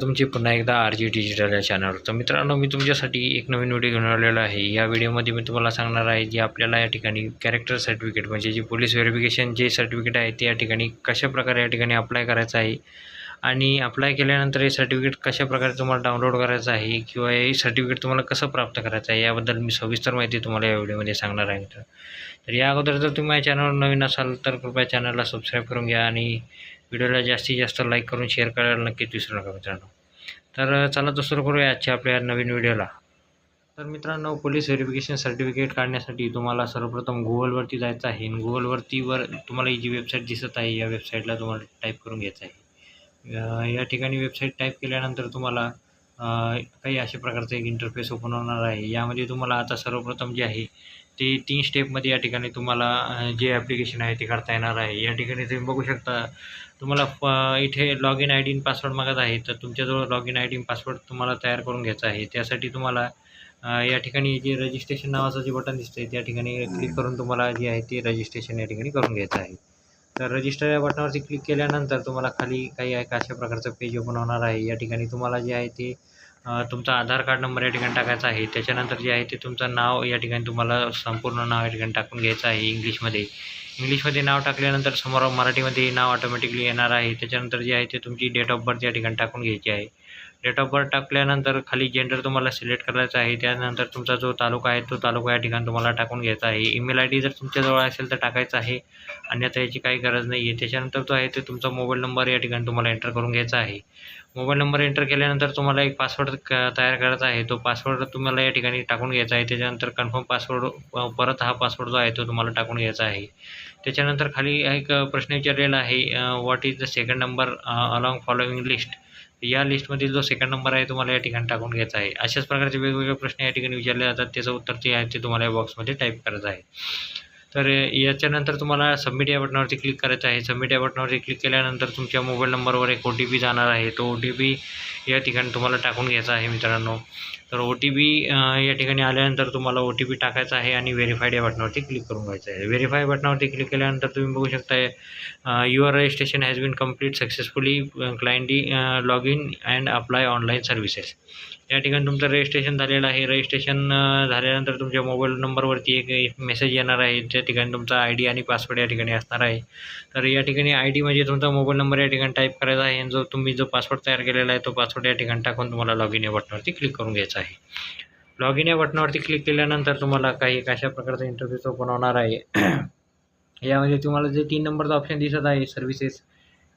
तुमचे पुन्हा एकदा आर जी डिजिटल या चॅनलवर तर मित्रांनो मी तुमच्यासाठी एक नवीन व्हिडिओ घेऊन आलेलो आहे. या व्हिडिओमध्ये मी तुम्हाला सांगणार आहे जे आपल्याला या ठिकाणी कॅरेक्टर सर्टिफिकेट म्हणजे जे पोलीस व्हेरिफिकेशन जे सर्टिफिकेट आहे ते या ठिकाणी कशाप्रकारे या ठिकाणी अप्लाय करायचं आहे आणि अप्लाय केल्यानंतर हे सर्टिफिकेट कशा प्रकारे तुम्हाला डाउनलोड करायचं आहे किंवा हे सर्टिफिकेट तुम्हाला कसं प्राप्त करायचं आहे याबद्दल मी सविस्तर माहिती तुम्हाला या व्हिडिओमध्ये सांगणार आहे मित्र तर या अगोदर जर तुम्ही या चॅनलवर नवीन असाल तर कृपया चॅनलला सबस्क्राईब करून घ्या आणि व्हिडिओला जास्तीत जास्त लाईक करून शेअर करायला नक्कीच विसरू नका मित्रांनो. तर चला तर सुरू करूया आजच्या आपल्या नवीन व्हिडिओला. तर मित्रांनो पोलीस व्हेरिफिकेशन सर्टिफिकेट काढण्यासाठी तुम्हाला सर्वप्रथम गुगलवरती जायचं आहे. आणि गुगलवरती वर तुम्हाला ही जी वेबसाईट दिसत आहे या वेबसाईटला तुम्हाला टाईप करून घ्यायचं आहे. या ठिकाणी वेबसाईट टाईप केल्यानंतर तुम्हाला काही अशा प्रकारचं एक इंटरफेस ओपन होणार आहे. यामध्ये तुम्हाला आता सर्वप्रथम जे आहे ते तीन स्टेपमध्ये या ठिकाणी तुम्हाला जे ॲप्लिकेशन आहे ते करता येणार आहे. या ठिकाणी तुम्ही बघू शकता तुम्हाला फ इथे log in I D password मागत आहे. तर तुमच्याजवळ log in I D password तुम्हाला तयार करून घ्यायचा आहे. त्यासाठी तुम्हाला या ठिकाणी जे रजिस्ट्रेशन नावाचं जे बटन दिसतं आहे त्या ठिकाणी क्लिक करून तुम्हाला जे आहे ते रजिस्ट्रेशन या ठिकाणी करून घ्यायचं आहे. तर रजिस्टर या बटनावरती क्लिक केल्यानंतर तुम्हाला खाली काही आहे का अशा प्रकारचं पेज ओपन होणार आहे. या ठिकाणी तुम्हाला जे आहे ते तुमचा आधार कार्ड नंबर या ठिकाणी टाकायचा आहे. त्याच्यानंतर जे आहे ते तुमचं नाव या ठिकाणी तुम्हाला संपूर्ण नाव या ठिकाणी टाकून घ्यायचं आहे इंग्लिशमध्ये. इंग्लिशमध्ये नाव टाकल्यानंतर समोर मराठीमध्ये नाव ऑटोमॅटिकली येणार आहे. त्याच्यानंतर जे आहे ते तुमची डेट ऑफ बर्थ या ठिकाणी टाकून घ्यायची आहे. डेट ऑफ बर्थ टाकल्यानंतर खाली जेंडर तुम्हाला सिलेक्ट करायचा आहे. त्यानंतर तुमचा जो तालुका आहे तो तालुका या ठिकाणी तुम्हाला टाकून घ्यायचा आहे. ईमेल आय डी जर तुमच्याजवळ असेल तर टाकायचा आहे. अन्यथा याची काही गरज नाही आहे त्याच्यानंतर जो आहे ते तुमचा मोबाईल नंबर या ठिकाणी तुम्हाला एंटर करून घ्यायचा आहे. मोबाईल नंबर एंटर केल्यानंतर तुम्हाला एक पासवर्ड तयार करायचा आहे. तो पासवर्ड तुम्हाला या ठिकाणी टाकून घ्यायचा आहे. त्याच्यानंतर कन्फर्म पासवर्ड परत हा पासवर्ड जो आहे तो तुम्हाला टाकून घ्यायचा आहे. त्याच्यानंतर खाली एक प्रश्न विचारलेला आहे what is the second number along following list या लिस्टमधील जो सेकंड नंबर आहे तुम्हाला या ठिकाणी टाकून घ्यायचा आहे. अशाच प्रकारचे वेगवेगळे प्रश्न या ठिकाणी विचारले जातात. त्याचं उत्तर जे आहे ते तुम्हाला या बॉक्समध्ये टाईप करायचं आहे. तर याच्यानंतर तुम्हाला सबमिट या बटनावरती क्लिक करायचं आहे. सबमिट या बटनावरती क्लिक केल्यानंतर तुमच्या मोबाईल नंबरवर एक ओ टी पी जाणार आहे. तो ओ टी पी या ठिकाणी तुम्हाला टाकून घ्यायचा आहे मित्रांनो. तर ओ टी पी या ठिकाणी आल्यानंतर तुम्हाला ओ टी पी टाकायचा आहे आणि व्हेरीफाईड या बटनावरती क्लिक करून घ्यायचं आहे. व्हेरीफाय बटनावरती क्लिक केल्यानंतर तुम्ही बघू शकता your registration has been complete successfully क्लायंटी log in and apply online services या ठिकाणी तुमचं रजिस्ट्रेशन झालेलं आहे. रजिस्ट्रेशन झाल्यानंतर तुमच्या मोबाईल नंबरवरती एक मेसेज येणार आहे. त्या ठिकाणी तुमचा आय डी आणि पासवर्ड या ठिकाणी असणार आहे. तर या ठिकाणी आय डी म्हणजे तुमचा मोबाईल नंबर या ठिकाणी टाईप करायचा आहे. जो तुम्ही जो पासवर्ड तयार केलेला आहे तो पासवर्ड या ठिकाणी टाकून तुम्हाला लॉग इन या बटनावरती क्लिक करून घ्यायचा आहे. लॉग इन या बटनावरती क्लिक केल्यानंतर तुम्हाला काही एक अशा प्रकारचा इंटरव्ह्यूच ओपन होणार आहे. यामध्ये तुम्हाला जे तीन नंबरचा ऑप्शन दिसत आहे सर्व्हिसेस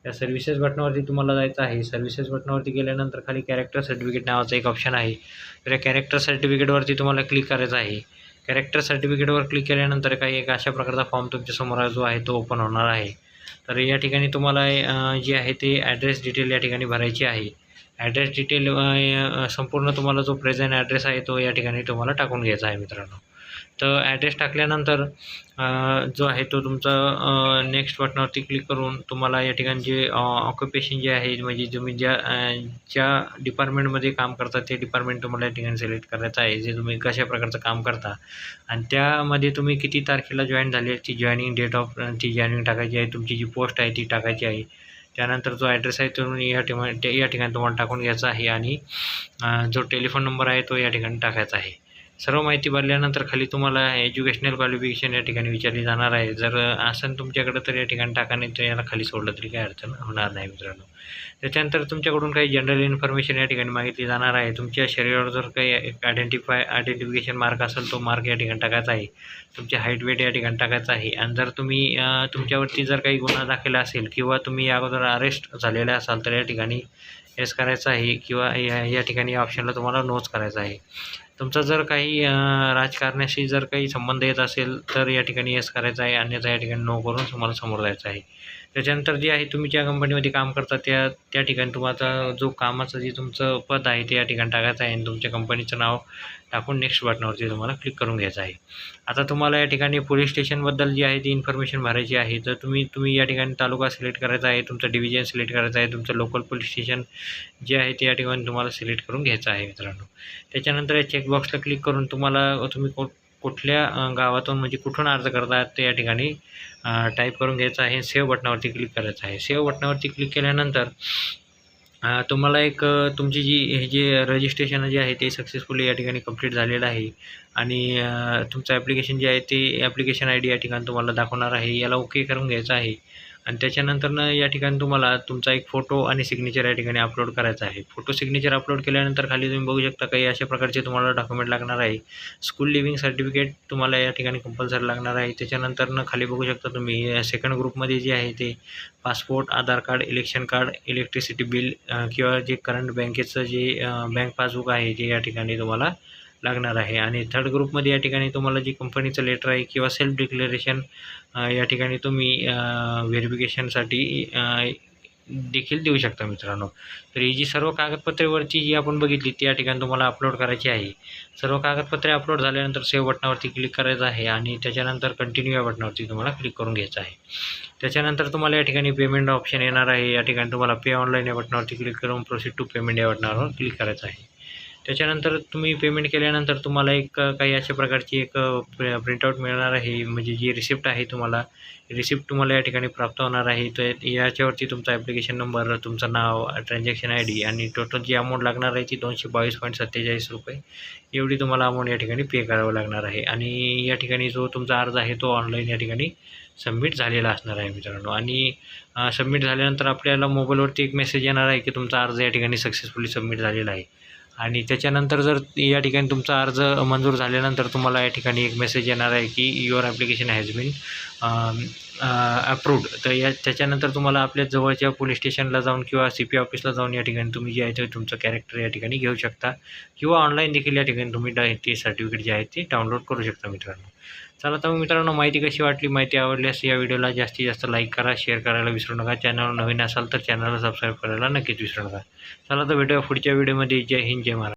या सर्व्हिसेस बटनावरती तुम्हाला जायचं आहे. सर्व्हिसेस बटनावरती गेल्यानंतर खाली कॅरेक्टर सर्टिफिकेट नावाचं एक ऑप्शन आहे. तर या कॅरेक्टर सर्टिफिकेटवरती तुम्हाला क्लिक करायचं आहे. कॅरेक्टर सर्टिफिकेटवर क्लिक केल्यानंतर काही एक अशा प्रकारचा फॉर्म तुमच्यासमोर जो आहे तो ओपन होणार आहे. तर या ठिकाणी तुम्हाला जे आहे ते ॲड्रेस डिटेल या ठिकाणी भरायची आहे. ॲड्रेस डिटेल संपूर्ण तुम्हाला जो प्रेझेंट ॲड्रेस आहे तो या ठिकाणी तुम्हाला टाकून घ्यायचा आहे मित्रांनो. तर ॲड्रेस टाकल्यानंतर जो आहे तो तुमचा नेक्स्ट बटनावरती क्लिक करून तुम्हाला या ठिकाणी जे ऑक्युपेशन जे आहे म्हणजे तुम्ही ज्या ज्या डिपार्टमेंटमध्ये काम करता ते डिपार्टमेंट तुम्हाला या ठिकाणी सिलेक्ट करायचं आहे जे तुम्ही कशा प्रकारचं काम करता. आणि त्यामध्ये तुम्ही किती तारखेला जॉईन झाली ती जॉईनिंग डेट ऑफ ती जॉईनिंग टाकायची आहे तुमची जी पोस्ट आहे ती टाकायची आहे. त्यानंतर जो ॲड्रेस आहे तो या ठिकाणी ते- या ठिकाणी तुम्हाला टाकून घ्यायचा आहे आणि जो टेलिफोन नंबर आहे तो या ठिकाणी टाकायचा आहे. सर्व माहिती भरल्यानंतर खाली तुम्हाला एज्युकेशनल क्वालिफिकेशन या ठिकाणी विचारली जाणार आहे. जर आसन तुमच्याकडं तर या ठिकाणी टाका नाही तर याला खाली सोडलं तरी काही अडचण होणार नाही मित्रांनो. त्याच्यानंतर तुमच्याकडून काही जनरल इन्फॉर्मेशन या ठिकाणी मागितली जाणार आहे. तुमच्या शरीरावर जर काही आयडेंटिफाय आयडेंटिफिकेशन मार्क असेल तो मार्क या ठिकाणी टाकायचा आहे. तुमची हाईट वेट या ठिकाणी टाकायचा आहे. आणि जर तुम्ही तुमच्यावरती जर काही गुन्हा दाखल असेल किंवा तुम्ही अगोदर अरेस्ट झालेला असाल तर या ठिकाणी येस करायचं आहे किंवा या या ठिकाणी या ऑप्शनला तुम्हाला नोच करायचा आहे. तुमचा जर काही राजकारण्याशी राजकारणाशी जर काही संबंध येत असेल तर या ठिकाणी येस करायचं आहे अन्यथा या ठिकाणी नो करून तुम्हाला समोर जायचं आहे. त्याच्यानंतर जे आहे तुम्ही ज्या कंपनीमध्ये काम करता त्या त्या ठिकाणी तुम्हाला जो कामाचं जे तुमचं पद आहे ते या ठिकाणी टाकायचं आहे. आणि तुमच्या कंपनीचं नाव टाकून नेक्स्ट बटनावरती तुम्हाला क्लिक करून घ्यायचं आहे. आता तुम्हाला या ठिकाणी पोलीस स्टेशनबद्दल जी आहे ती इन्फॉर्मेशन भरायची आहे. तर तुम्ही तुम्ही या ठिकाणी तालुका सिलेक्ट करायचा आहे तुमचं डिव्हिजन सिलेक्ट करायचं आहे तुमचं लोकल पोलीस स्टेशन जे आहे ते या ठिकाणी तुम्हाला सिलेक्ट करून घ्यायचं आहे मित्रांनो. त्याच्यानंतर या चेकबॉक्सला क्लिक करून तुम्हाला तुम्ही को कुठल्या गावातून म्हणजे कुठून अर्ज करतात ते या ठिकाणी टाईप करून घ्यायचं आहे. सेव्ह बटनावरती क्लिक करायचं आहे. सेव्ह बटनावरती क्लिक केल्यानंतर तुम्हाला एक तुमची जी हे जे रजिस्ट्रेशन जे आहे ते सक्सेसफुली या ठिकाणी कंप्लीट झालेलं आहे. आणि तुमचं ॲप्लिकेशन जे आहे ते ॲप्लिकेशन आय डी या ठिकाणी तुम्हाला दाखवणार आहे. याला ओके करून घ्यायचं आहे. आणि त्याच्यानंतरनं या ठिकाणी तुम्हाला तुमचा एक फोटो आणि सिग्नेचर या ठिकाणी अपलोड करायचा आहे. फोटो सिग्नेचर अपलोड केल्यानंतर खाली तुम्ही बघू शकता काही अशा प्रकारचे तुम्हाला डॉक्युमेंट लागणार आहे. स्कूल लिव्हिंग सर्टिफिकेट तुम्हाला या ठिकाणी कंपल्सरी लागणार आहे. त्याच्यानंतरनं खाली बघू शकता तुम्ही सेकंड ग्रुपमध्ये जे आहे ते passport Aadhaar card election card electricity bill किंवा जे करंट बँकेचं जे बँक पासबुक आहे जे या ठिकाणी तुम्हाला लागणार आहे. आणि थर्ड ग्रुपमध्ये या ठिकाणी तुम्हाला जी कंपनीचं लेटर आहे किंवा सेल्फ डिक्लेरेशन या ठिकाणी तुम्ही व्हेरिफिकेशनसाठी देखील देऊ शकता मित्रांनो. तर ही जी सर्व कागदपत्रेवरची जी आपण बघितली ती या ठिकाणी तुम्हाला अपलोड करायची आहे. सर्व कागदपत्रे अपलोड झाल्यानंतर सेव्ह बटनावरती क्लिक करायचं आहे आणि त्याच्यानंतर कंटिन्यू या बटनावरती तुम्हाला क्लिक करून घ्यायचं आहे. त्याच्यानंतर तुम्हाला या ठिकाणी पेमेंट ऑप्शन येणार आहे. या ठिकाणी तुम्हाला पे ऑनलाईन या बटनावरती क्लिक करून प्रोसीड टू पेमेंट या बटनावर क्लिक करायचं आहे. त्याच्यानंतर तुम्ही पेमेंट केल्यानंतर तुम्हाला एक काही अशा प्रकारची एक प्रिंटआउट मिळणार आहे. म्हणजे जी रिसिप्ट आहे तुम्हाला रिसिप्ट तुम्हाला या ठिकाणी प्राप्त होणार आहे. तर याच्यावरती तुमचा ॲप्लिकेशन नंबर तुमचं नाव ट्रान्झॅक्शन आय डी आणि टोटल जी अमाऊंट लागणार आहे ती दोनशे बावीस पॉईंट सत्तेचाळीस रुपये. एवढी तुम्हाला अमाऊंट या ठिकाणी पे करावं लागणार आहे. आणि या ठिकाणी जो तुमचा अर्ज आहे तो ऑनलाईन या ठिकाणी सबमिट झालेला असणार आहे मित्रांनो. आणि सबमिट झाल्यानंतर आपल्याला मोबाईलवरती एक मेसेज येणार आहे की तुमचा अर्ज या ठिकाणी सक्सेसफुली सबमिट झालेला आहे. आणि त्याच्यानंतर जर या ठिकाणी तुमचा अर्ज मंजूर झाल्यानंतर तुम्हाला या ठिकाणी एक मेसेज येणार आहे की your application has been approved तर या त्याच्यानंतर तुम्हाला आपल्या जवळच्या पोलीस स्टेशनला जाऊन किंवा सी पी ऑफिसला जाऊन या ठिकाणी तुम्ही जे आहे ते तुमचं कॅरेक्टर या ठिकाणी घेऊ शकता. किंवा ऑनलाईन देखील या ठिकाणी तुम्ही ते सर्टिफिकेट जे आहे ते डाउनलोड करू शकता मित्रांनो. चला तर मग मित्रांनो माहिती कशी वाटली माहिती आवडल्यास या व्हिडिओला जास्तीत जास्त लाईक करा शेअर करायला विसरू नका. चॅनल नवीन असाल तर चॅनलला सबस्क्राईब करायला नक्कीच विसरू नका. चला तर भेटूया पुढच्या व्हिडिओमध्ये जय हिंद जय महाराज